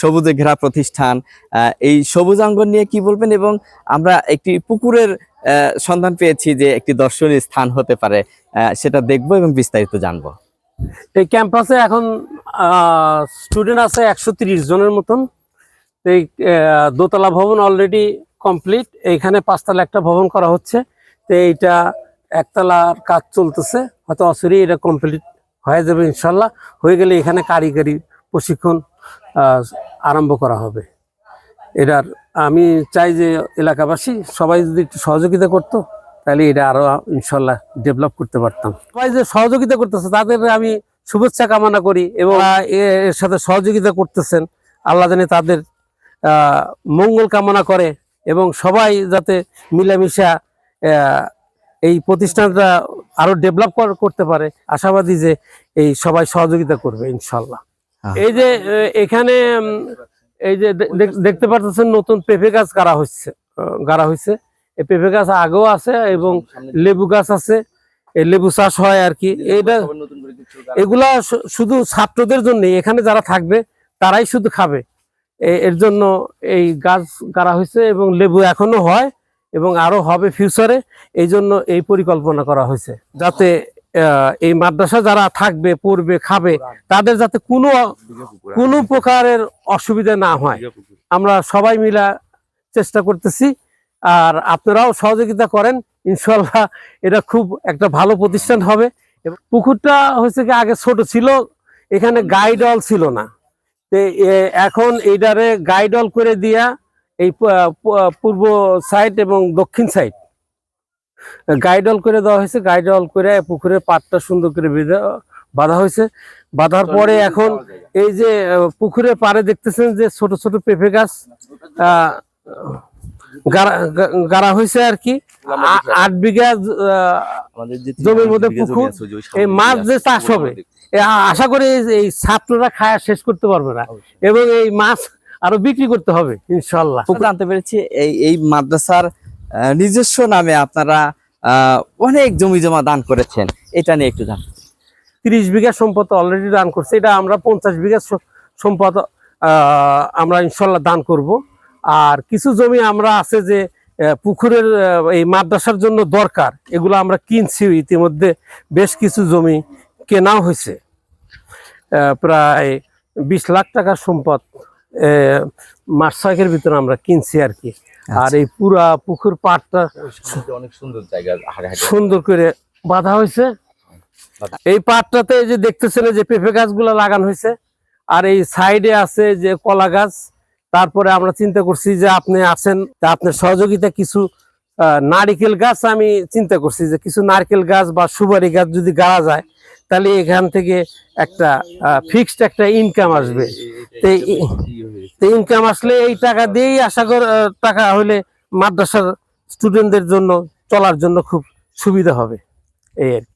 সবুজে ঘেরা প্রতিষ্ঠান এই সবুজাঙ্গন নিয়ে কি বলবেন? এবং আমরা একটি পুকুরের সন্ধান পেয়েছি যে একটি দর্শনীয় স্থান হতে পারে সেটা দেখব এবং বিস্তারিত জানব। এই ক্যাম্পাসে এখন স্টুডেন্ট আছে একশো জনের মতন। এই দোতলা ভবন অলরেডি কমপ্লিট এইখানে পাঁচতলা একটা ভবন করা হচ্ছে। তো এইটা একতলার কাজ চলতেছে। হয়তো অসুরি এটা কমপ্লিট হয়ে যাবে ইনশাল্লাহ। হয়ে গেলে এখানে কারিগরি প্রশিক্ষণ আরম্ভ করা হবে। এটার আমি চাই যে এলাকাবাসী সবাই যদি একটু সহযোগিতা করতো তাহলে এটা আরও ইনশাল্লাহ ডেভেলপ করতে পারতাম। সবাই যে সহযোগিতা করতেছে তাদের আমি শুভেচ্ছা কামনা করি এবং এর সাথে সহযোগিতা করতেছেন। আল্লাহ জানে তাদের মঙ্গল কামনা করে এবং সবাই যাতে মিলামিশা এই প্রতিষ্ঠানটা আরও ডেভেলপ করতে পারে। আশাবাদী যে এই সবাই সহযোগিতা করবে ইনশাল্লাহ। এই যে এখানে এই যে দেখতে পাচ্ছেন নতুন পেঁপে গাছ গাড়া হচ্ছে গাড়া হয়েছে এই পেঁপে গাছ আগেও আছে এবং লেবু গাছ আছে এই লেবু চাষ হয় আর কি। এইটা এগুলা শুধু ছাত্রদের জন্য এখানে যারা থাকবে তারাই শুধু খাবে। এর জন্য এই গাছ গাড়া হয়েছে এবং লেবু এখনও হয় এবং আরও হবে ফিউচারে এই জন্য এই পরিকল্পনা করা হয়েছে যাতে এই মাদ্রাসা যারা থাকবে পড়বে খাবে তাদের যাতে কোনো কোনো প্রকারের অসুবিধা না হয়। আমরা সবাই মিলা চেষ্টা করতেছি আর আপনারাও সহযোগিতা করেন। ইনশাল্লাহ এটা খুব একটা ভালো প্রতিষ্ঠান হবে। পুকুরটা হচ্ছে কি আগে ছোট ছিল এখানে গাইডল ছিল না। এখন এইটারে গাইডল করে দিয়া এই পূর্ব সাইড এবং দক্ষিণ সাইড গাইডল করে দেওয়া হয়েছে গাইডল করে পুকুরের পাটটা সুন্দর করে বেঁধে বাঁধা হয়েছে। বাঁধার পরে এখন এই যে পুকুরের পাড়ে দেখতেছেন যে ছোট ছোট পেঁপে গাছ গাড়া হয়েছে আর কি। আট বিঘা জমির মধ্যে পুকুর এই মাছ যে চাষ হবে আশা করি এই- এই ছাত্ররা খায়া শেষ করতে পারবে না। এবং এই মাছ আরও বিক্রি করতে হবে ইনশাল্লাহ। জানতে পেরেছি এই এই মাদ্রাসার নিজস্ব নামে আপনারা অনেক জমি জমা দান করেছেন। এটা নিয়ে একটু জান তিরিশ বিঘা সম্পদ অলরেডি দান করছে। এটা আমরা পঞ্চাশ বিঘা সম্পদ আমরা ইনশাল্লাহ দান করব। আর কিছু জমি আমরা আছে যে পুকুরের এই মাদ্রাসার জন্য দরকার। এগুলো আমরা কিনছি ইতিমধ্যে। বেশ কিছু জমি কেনাও হয়েছে। প্রায় বিশ লাখ টাকার সম্পদ। মাস ভিতরে আমরা কিনছি আর কি। আর এই পুরা পুকুর পাড়টা অনেক সুন্দর জায়গা সুন্দর করে বাঁধা হয়েছে। এই পাটটাতে যে দেখতেছেন যে পেঁপে গাছগুলো লাগানো হয়েছে। আর এই সাইডে আছে যে কলা গাছ। তারপরে আমরা চিন্তা করছি যে আপনি আছেন আপনার সহযোগিতা কিছু নারিকেল গাছ আমি চিন্তা করছি যে কিছু নারকেল গাছ বা সুপারি গাছ যদি গাড়া যায় তাহলে এখান থেকে একটা ফিক্সড একটা ইনকাম আসবে। ইনকাম আসলে এই টাকা দিয়েই আশা কর টাকা হলে মাদ্রাসার স্টুডেন্টদের জন্য চলার জন্য খুব সুবিধা হবে এই আর।